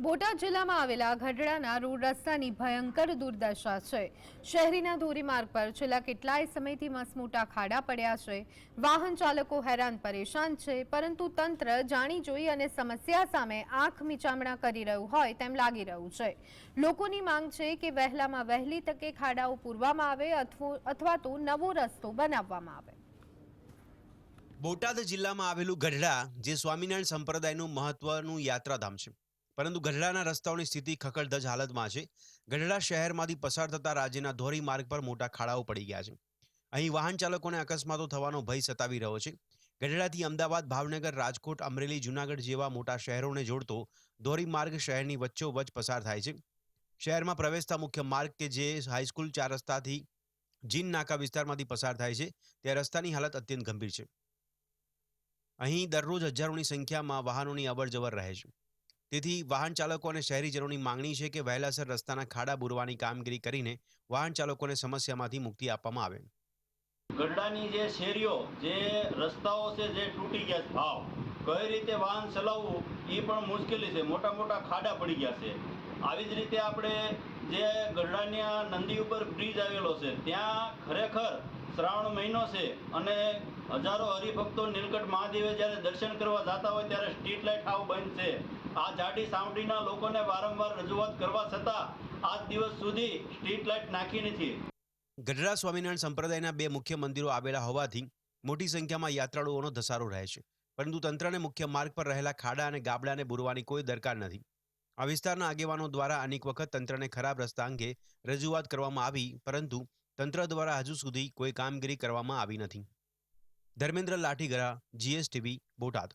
બોટાદ જિલ્લામાં આવેલા ગઢડાના રોડ રસ્તાની ભયંકર દુર્દશા છે. શહેરીના ધોરીમાર્ગ પર છેલ્લા કેટલાય સમયથી મસમોટા ખાડા પડ્યા છે. વાહન ચાલકો હેરાન પરેશાન છે, પરંતુ તંત્ર જાણી જોઈ અને સમસ્યા સામે આંખ મીચામણા કરી રહ્યું હોય તેમ લાગી રહ્યું છે. લોકોની માંગ છે કે વહેલામાં વહેલી તકે ખાડાઓ પૂરવામાં આવે અથવો- તો નવો રસ્તો બનાવવામાં આવે. બોટાદ જિલ્લામાં આવેલું ગઢડા, જે સ્વામિનારાયણ સંપ્રદાયનું મહત્વનું યાત્રાધામ છે. પરંતુ ગઢડાના રસ્તાઓની સ્થિતિ ખખડધજ હાલતમાં છે. ગઢડા શહેરમાંથી પસાર થતા રાજ્યના ધોરી માર્ગ પર મોટા ખાડાઓ પડી ગયા છે. અહીં વાહન ચાલકોને અકસ્માતો થવાનો ભય સતાવી રહ્યો છે. ગઢડાથી અમદાવાદ, ભાવનગર, રાજકોટ, અમરેલી, જુનાગઢ જેવા મોટા શહેરોને જોડતો ધોરી માર્ગ શહેરની વચ્ચોવચ્ચ પસાર થાય છે. શહેરમાં પ્રવેશતા મુખ્ય માર્ગ કે જે હાઈસ્કૂલ ચાર રસ્તાથી જીન નાકા વિસ્તારમાંથી પસાર થાય છે, તે રસ્તાની હાલત અત્યંત ગંભીર છે. અહીં દરરોજ હજારોની સંખ્યામાં વાહનોની અવરજવર રહે છે. તેથી વાહન ચાલકો અને શહેરીજનોની માંગણી છે કે વહેલાસર રસ્તાના ખાડા બુરવાની કામગીરી કરીને વાહન ચાલકોને સમસ્યામાંથી મુક્તિ આપવામાં આવે. ગઢડાની જે શેરીઓ, જે રસ્તાઓ છે, જે તૂટી ગયા ભાવ. કઈ રીતે વાહન ચલાવવું એ પણ મુશ્કેલી છે. મોટા મોટા ખાડા પડી ગયા છે. આવી જ રીતે આપણે જે ગઢડાનિયા નંદી ઉપર બ્રિજ આવેલો છે, ત્યાં ખરેખર શ્રાવણ મહિનો છે અને હજારો હરિભક્તો નીલકંઠ મહાદેવે જ્યારે દર્શન કરવા જતા હોય ત્યારે સ્ટ્રીટ લાઇટ આવ બંધ છે. આ જાડી સાવડીના લોકોને વારંવાર રજૂઆત કરવા છતાં આજ દિવસ સુધી સ્ટ્રીટ લાઇટ નાખી નથી. ગઢડા સ્વામિનારાયણ સંપ્રદાયના બે મુખ્ય મંદિરો આવેલા હોવાથી મોટી સંખ્યામાં યાત્રાળુઓનો ધસારો રહે છે. પરંતુ તંત્રને મુખ્ય માર્ગ પર રહેલા ખાડા અને ગાબડાને બુરવાની કોઈ દરકાર નથી. આ વિસ્તારના આગેવાનો દ્વારા અનેક વખત તંત્રને ખરાબ રસ્તા અંગે રજૂઆત કરવામાં આવી, પરંતુ તંત્ર દ્વારા હજુ સુધી કોઈ કામગીરી કરવામાં આવી નથી. ધર્મેન્દ્ર લાઠીગરા, જીએસટીવી, બોટાદ.